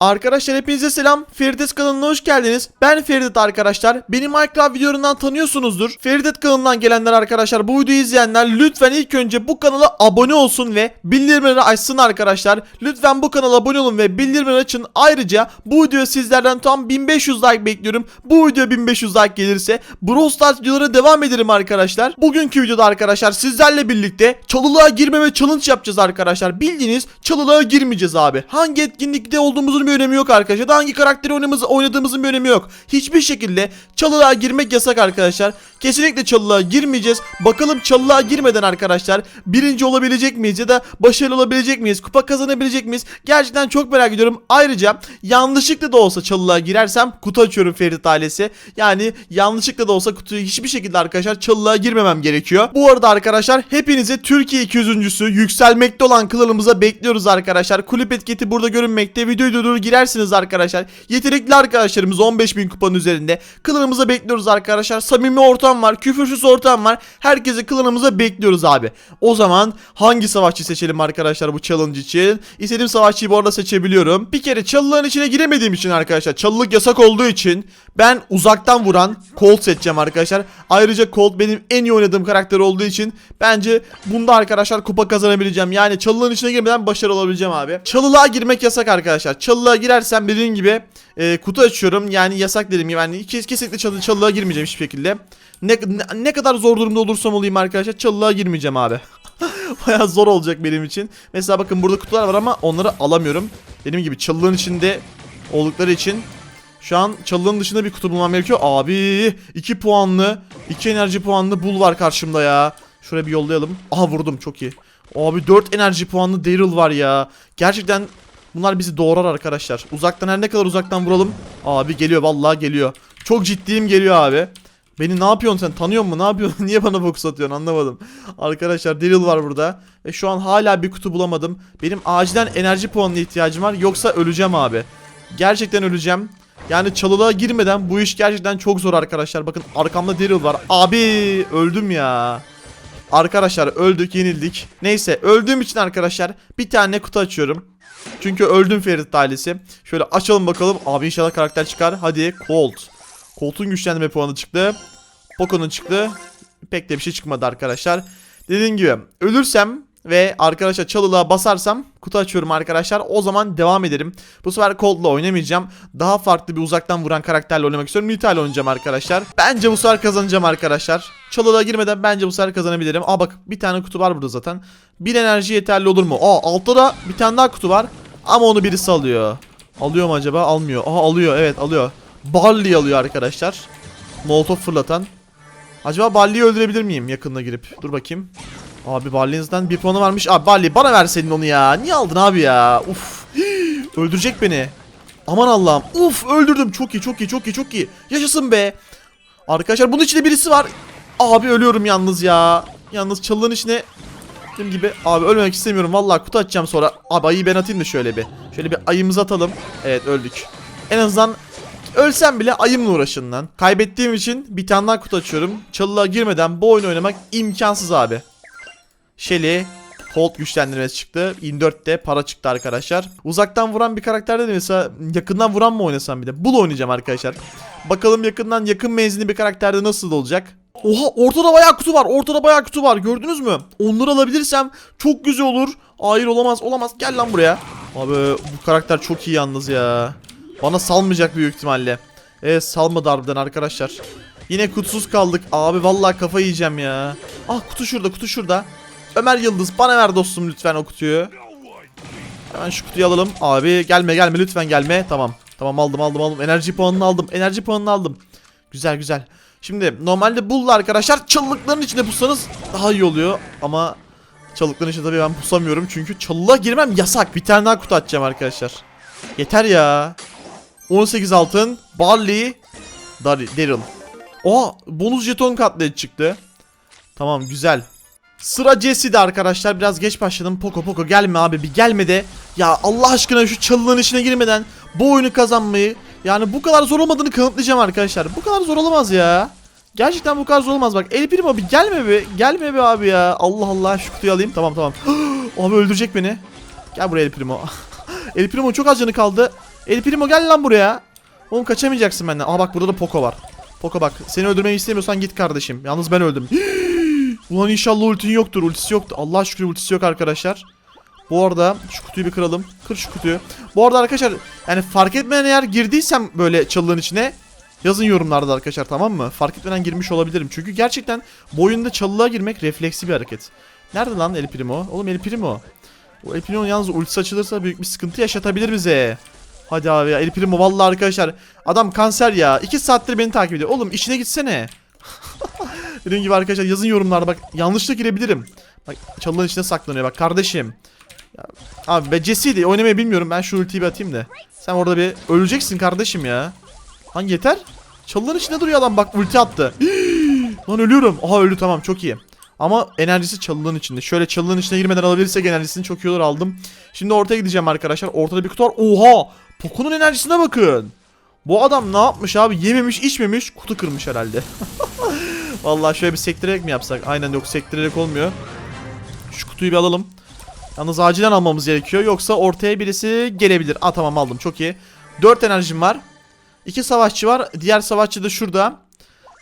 Arkadaşlar hepinize selam. Feridet kanalına hoş geldiniz. Ben Feridet arkadaşlar. Beni Minecraft videolarından tanıyorsunuzdur. Feridet kanalından gelenler arkadaşlar bu videoyu izleyenler lütfen ilk önce bu kanala abone olsun ve bildirimleri açsın arkadaşlar. Lütfen bu kanala abone olun ve bildirimleri açın. Ayrıca bu videoya sizlerden tam 1500 like bekliyorum. Bu video 1500 like gelirse Brawl Stars videolara devam ederim arkadaşlar. Bugünkü videoda arkadaşlar sizlerle birlikte çalılığa girmeme challenge yapacağız arkadaşlar. Bildiğiniz çalılığa girmeyeceğiz abi. Hangi etkinlikte olduğumuzun bir önemi yok arkadaşlar. Hangi karakteri oynamamız, oynadığımızın bir önemi yok. Hiçbir şekilde çalılığa girmek yasak arkadaşlar. Kesinlikle çalılığa girmeyeceğiz. Bakalım çalılığa girmeden arkadaşlar birinci olabilecek miyiz ya da başarılı olabilecek miyiz? Kupa kazanabilecek miyiz? Gerçekten çok merak ediyorum. Ayrıca yanlışlıkla da olsa çalılığa girersem kutu açıyorum Ferit ailesi. Yani yanlışlıkla da olsa kutuyu hiçbir şekilde arkadaşlar çalılığa girmemem gerekiyor. Bu arada arkadaşlar hepinizi Türkiye 200.sü yükselmekte olan klanımıza bekliyoruz arkadaşlar. Kulüp etiketi burada görünmekte. Videoyu durdur girersiniz arkadaşlar. Yetenekli arkadaşlarımız 15.000 kupanın üzerinde. Klanımıza bekliyoruz arkadaşlar. Samimi ortam var. Küfürsüz ortam var. Herkesi klanımıza bekliyoruz abi. O zaman hangi savaşçı seçelim arkadaşlar bu challenge için? İstediğim savaşçıyı bu arada seçebiliyorum. Bir kere çalılığın içine giremediğim için arkadaşlar. Çalılık yasak olduğu için ben uzaktan vuran Colt seçeceğim arkadaşlar. Ayrıca Colt benim en iyi oynadığım karakter olduğu için bence bunda arkadaşlar kupa kazanabileceğim. Yani çalılığın içine girmeden başarılı olabileceğim abi. Çalılığa girmek yasak arkadaşlar. Çalılığa girersem dediğim gibi e, kutu açıyorum. Yani yasak dediğim gibi. Yani kes- kesinlikle çalı, çalılığa girmeyeceğim hiçbir şekilde. Ne, ne, ne kadar zor durumda olursam olayım arkadaşlar çalılığa girmeyeceğim abi. Bayağı zor olacak benim için. Mesela bakın burada kutular var ama onları alamıyorum. Dediğim gibi çalılığın içinde oldukları için şu an çalının dışında bir kutu bulmam gerekiyor. Abi 2 puanlı 2 enerji puanlı bul var karşımda ya. Şuraya bir yollayalım. Aha vurdum çok iyi. Abi 4 enerji puanlı Daryl var ya. Gerçekten bunlar bizi doğrar arkadaşlar. Uzaktan her ne kadar uzaktan vuralım. Abi geliyor vallahi geliyor. Çok ciddiyim geliyor abi. Beni ne yapıyorsun sen? Tanıyor musun? Ne yapıyorsun? Niye bana fokus atıyorsun? Anlamadım. Arkadaşlar Daryl var burada. Ve şu an hala bir kutu bulamadım. Benim acilen enerji puanına ihtiyacım var. Yoksa öleceğim abi. Gerçekten öleceğim. Yani çalılığa girmeden bu iş gerçekten çok zor arkadaşlar. Bakın arkamda Daryl var. Abi öldüm ya. Arkadaşlar öldük yenildik. Neyse öldüğüm için arkadaşlar bir tane kutu açıyorum. Çünkü öldüm Ferit ailesi. Şöyle açalım bakalım. Abi inşallah karakter çıkar. Hadi Colt. Colt'un güçlendirme puanı çıktı. Poco'nun çıktı. Pek de bir şey çıkmadı arkadaşlar. Dediğim gibi ölürsem ve arkadaşlar çalılığa basarsam kutu açıyorum arkadaşlar. O zaman devam ederim. Bu sefer Colt'la oynamayacağım. Daha farklı bir uzaktan vuran karakterle oynamak istiyorum. Nita ile oynayacağım arkadaşlar. Bence bu sefer kazanacağım arkadaşlar. Çalılığa girmeden bence bu sefer kazanabilirim. Aa bak bir tane kutu var burada zaten. Bir enerji yeterli olur mu? Aa altta da bir tane daha kutu var. Ama onu birisi alıyor. Alıyor mu acaba? Almıyor. Aha alıyor evet alıyor. Barley alıyor arkadaşlar. Molotov fırlatan. Acaba Barley'i öldürebilir miyim yakınına girip? Dur bakayım. Abi Barley'inizden bir puanı varmış. Abi Barley bana verseydin onu ya. Niye aldın abi ya? Uf. Öldürecek beni. Aman Allah'ım. Uf öldürdüm. Çok iyi çok iyi çok iyi çok iyi. Yaşasın be. Arkadaşlar bunun içinde birisi var. Abi ölüyorum yalnız ya. Yalnız çalının içine Dediğim gibi abi ölmemek istemiyorum. Vallahi kutu açacağım sonra. Abi ayıyı ben atayım da şöyle bir. Şöyle bir ayımızı atalım. Evet öldük. En azından ölsem bile ayımla uğraşın lan. Kaybettiğim için bir tane daha kutu açıyorum. Çalılığa girmeden bu oyunu oynamak imkansız abi. Shelly Colt güçlendirmesi çıktı. In 4'te para çıktı arkadaşlar. Uzaktan vuran bir karakterde de mesela yakından vuran mı oynasam bir de. Bul oynayacağım arkadaşlar. Bakalım yakından yakın menzilli bir karakterde nasıl olacak. Oha ortada bayağı kutu var. Ortada bayağı kutu var. Gördünüz mü? Onları alabilirsem çok güzel olur. Hayır olamaz olamaz. Gel lan buraya. Abi bu karakter çok iyi yalnız ya. Bana salmayacak büyük ihtimalle. Evet salmadı harbiden arkadaşlar. Yine kutusuz kaldık. Abi vallahi kafa yiyeceğim ya. Ah kutu şurada kutu şurada. Ömer Yıldız bana ver dostum lütfen o kutuyu. Hemen şu kutuyu alalım. Abi gelme gelme lütfen gelme. Tamam. Tamam aldım aldım aldım. Enerji puanını aldım. Enerji puanını aldım. Güzel güzel. Şimdi normalde bulla arkadaşlar çalılıkların içinde pussanız daha iyi oluyor. Ama çalılıkların içinde tabii ben pusamıyorum. Çünkü çalılığa girmem yasak. Bir tane daha kutu açacağım arkadaşlar. Yeter ya. 18 altın. Barley. Dar- Daryl. Oha bonus jeton katlayıcı çıktı. Tamam güzel. Sıra Jesse'de arkadaşlar. Biraz geç başladım. Poco Poco gelme abi bir gelme de. Ya Allah aşkına şu çalılığın içine girmeden bu oyunu kazanmayı yani bu kadar zor olmadığını kanıtlayacağım arkadaşlar. Bu kadar zor olamaz ya. Gerçekten bu kadar zor olmaz bak. El Primo bir gelme be. Gelme be abi ya. Allah Allah şu kutuyu alayım. Tamam tamam. abi öldürecek beni. Gel buraya El Primo. El Primo çok az canı kaldı. El Primo gel lan buraya. Oğlum kaçamayacaksın benden. Aa bak burada da Poco var. Poco bak seni öldürmeyi istemiyorsan git kardeşim. Yalnız ben öldüm. Ulan inşallah ultin yoktur. Ultisi yoktu. Allah şükür ultisi yok arkadaşlar. Bu arada şu kutuyu bir kıralım. Kır şu kutuyu. Bu arada arkadaşlar yani fark etmeden eğer girdiysem böyle çalının içine yazın yorumlarda arkadaşlar tamam mı? Fark etmeden girmiş olabilirim. Çünkü gerçekten bu oyunda çalılığa girmek refleksi bir hareket. Nerede lan El Primo? Oğlum El Primo. O El Primo'nun yalnız ultisi açılırsa büyük bir sıkıntı yaşatabilir bize. Hadi abi ya El Primo vallahi arkadaşlar adam kanser ya. 2 saattir beni takip ediyor. Oğlum işine gitsene. Dediğim gibi arkadaşlar yazın yorumlarda bak yanlışlıkla girebilirim. Bak çalının içine saklanıyor bak kardeşim. Ya, abi be Jesse'ydi oynamayı bilmiyorum ben şu ultiyi bir atayım da. Sen orada bir öleceksin kardeşim ya. Lan yeter. Çalıların içinde duruyor adam bak ulti attı. Lan ölüyorum. Aha öldü tamam çok iyi. Ama enerjisi çalının içinde. Şöyle çalının içine girmeden alabilirsek enerjisini çok iyi olur aldım. Şimdi ortaya gideceğim arkadaşlar. Ortada bir kutu var. Oha! Poco'nun enerjisine bakın. Bu adam ne yapmış abi? Yememiş, içmemiş, kutu kırmış herhalde. Vallahi şöyle bir sektirerek mi yapsak? Aynen yok sektirerek olmuyor. Şu kutuyu bir alalım. Yalnız acilen almamız gerekiyor. Yoksa ortaya birisi gelebilir. Aa tamam aldım çok iyi. 4 enerjim var. 2 savaşçı var. Diğer savaşçı da şurada.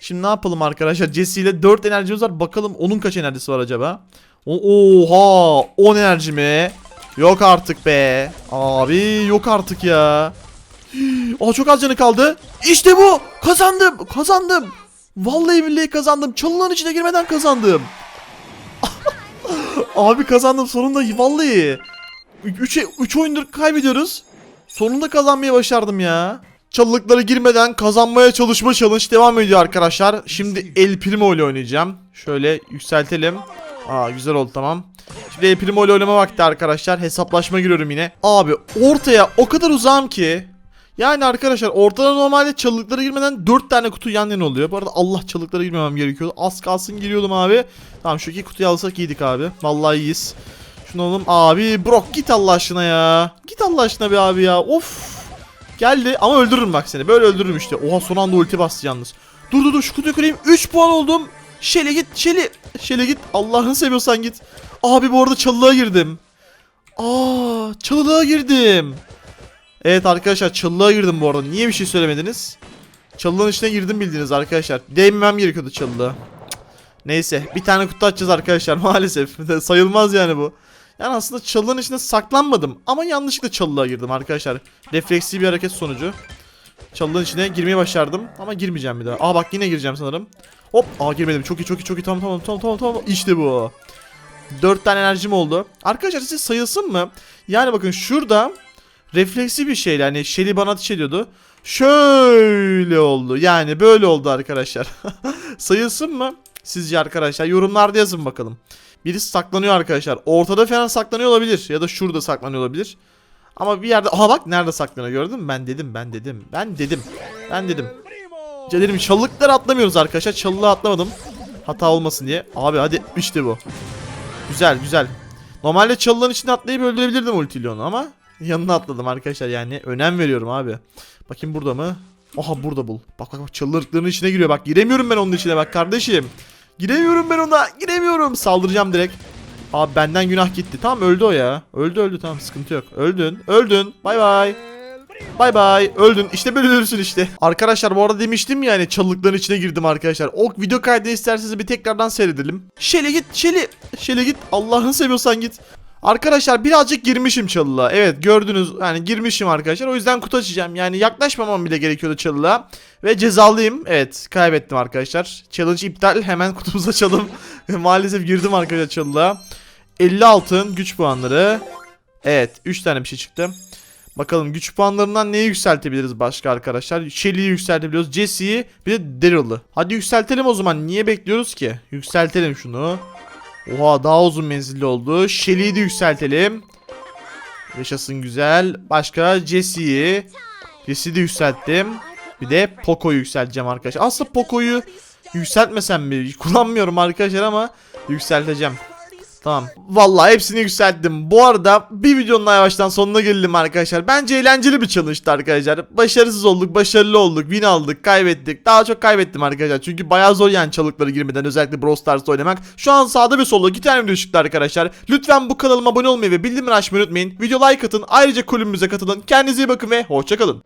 Şimdi ne yapalım arkadaşlar? Jesse ile 4 enerjimiz var. Bakalım onun kaç enerjisi var acaba? Oha! 10 enerji mi? Yok artık be. Abi yok artık ya. Aa çok az canı kaldı. İşte bu. Kazandım. Kazandım. Vallahi billahi kazandım. Çalınan içine girmeden kazandım. Abi kazandım sonunda vallahi. 3 3 oyundur kaybediyoruz. Sonunda kazanmayı başardım ya. Çalılıklara girmeden kazanmaya çalışma challenge devam ediyor arkadaşlar. Şimdi El Primo oynayacağım. Şöyle yükseltelim. Aa güzel oldu tamam. Şimdi El Primo oynama vakti arkadaşlar. Hesaplaşma giriyorum yine. Abi ortaya o kadar uzağım ki. Yani arkadaşlar ortada normalde çalılıklara girmeden 4 tane kutu yan yana oluyor. Bu arada Allah çalılıklara girmemem gerekiyordu. Az kalsın giriyordum abi. Tamam şu iki kutuyu alsak iyiydik abi. Vallahi iyiyiz. Şunu alalım. Abi Brock git Allah aşkına ya. Git Allah aşkına bir abi ya. Of. Geldi ama öldürürüm bak seni. Böyle öldürürüm işte. Oha son anda ulti bastı yalnız. Dur dur dur şu kutuyu kırayım. 3 puan oldum. Şele git Şeli. Şele git. Allah'ını seviyorsan git. Abi bu arada çalılığa girdim. Aa çalılığa girdim. Evet arkadaşlar çalılığa girdim bu arada. Niye bir şey söylemediniz? Çalılığın içine girdim bildiğiniz arkadaşlar. Değmemem gerekiyordu çalılığa. Neyse bir tane kutu açacağız arkadaşlar maalesef. Sayılmaz yani bu. Yani aslında çalının içinde saklanmadım ama yanlışlıkla çalılığa girdim arkadaşlar. Refleksi bir hareket sonucu. Çalının içine girmeyi başardım ama girmeyeceğim bir daha. Aa bak yine gireceğim sanırım. Hop aa girmedim. Çok iyi çok iyi çok iyi tamam tamam tamam tamam tamam. İşte bu. 4 tane enerjim oldu. Arkadaşlar size sayılsın mı? Yani bakın şurada refleksi bir şeyle hani Shelly bana ateş ediyordu. Şöyle oldu. Yani böyle oldu arkadaşlar. sayılsın mı? Sizce arkadaşlar yorumlarda yazın bakalım. Birisi saklanıyor arkadaşlar. Ortada falan saklanıyor olabilir. Ya da şurada saklanıyor olabilir. Ama bir yerde... Aha bak nerede saklanıyor gördün mü? Ben dedim ben dedim. Ben dedim. Ben dedim. Dedim çalılıkları atlamıyoruz arkadaşlar. Çalılığa atlamadım. Hata olmasın diye. Abi hadi işte bu. Güzel güzel. Normalde çalıların içine atlayıp öldürebilirdim ultiyle onu ama yanına atladım arkadaşlar yani önem veriyorum abi. Bakayım burada mı? Aha burada bul. Bak bak bak çalılıkların içine giriyor bak giremiyorum ben onun içine bak kardeşim. Giremiyorum ben ona giremiyorum saldıracağım direkt. Abi benden günah gitti tamam öldü o ya. Öldü öldü tamam sıkıntı yok. Öldün öldün bay bay. Bay bay öldün işte böyle ölürsün işte. Arkadaşlar bu arada demiştim ya hani çalılıkların içine girdim arkadaşlar. O video kaydını isterseniz bir tekrardan seyredelim. Şeli git Şeli. Şeli git Allah'ını seviyorsan git. Arkadaşlar birazcık girmişim çalılığa. Evet gördünüz yani girmişim arkadaşlar. O yüzden kutu açacağım. Yani yaklaşmamam bile gerekiyordu çalılığa. Ve cezalıyım. Evet kaybettim arkadaşlar. Challenge iptal. Hemen kutumuzu açalım. Maalesef girdim arkadaşlar çalılığa. 50 altın güç puanları. Evet 3 tane bir şey çıktı. Bakalım güç puanlarından neyi yükseltebiliriz başka arkadaşlar? Shelly'yi yükseltebiliyoruz. Jesse'yi bir de Daryl'ı. Hadi yükseltelim o zaman. Niye bekliyoruz ki? Yükseltelim şunu. Oha daha uzun menzilli oldu. Shelly'yi de yükseltelim. Yaşasın güzel. Başka Jesse'yi. Jesse'yi de yükselttim. Bir de Poco'yu yükselteceğim arkadaşlar. Aslında Poco'yu yükseltmesem mi? Kullanmıyorum arkadaşlar ama yükselteceğim. Tamam. Vallahi hepsini yükselttim. Bu arada bir videonun yavaştan sonuna geldim arkadaşlar. Bence eğlenceli bir challenge'tı arkadaşlar. Başarısız olduk, başarılı olduk, win aldık, kaybettik. Daha çok kaybettim arkadaşlar. Çünkü bayağı zor yani çalıkları girmeden özellikle Brawl Stars'ta oynamak. Şu an sağda ve solda tane video çıktı arkadaşlar. Lütfen bu kanalıma abone olmayı ve bildirimleri açmayı unutmayın. Video like atın. Ayrıca kulübümüze katılın. Kendinize iyi bakın ve hoşçakalın.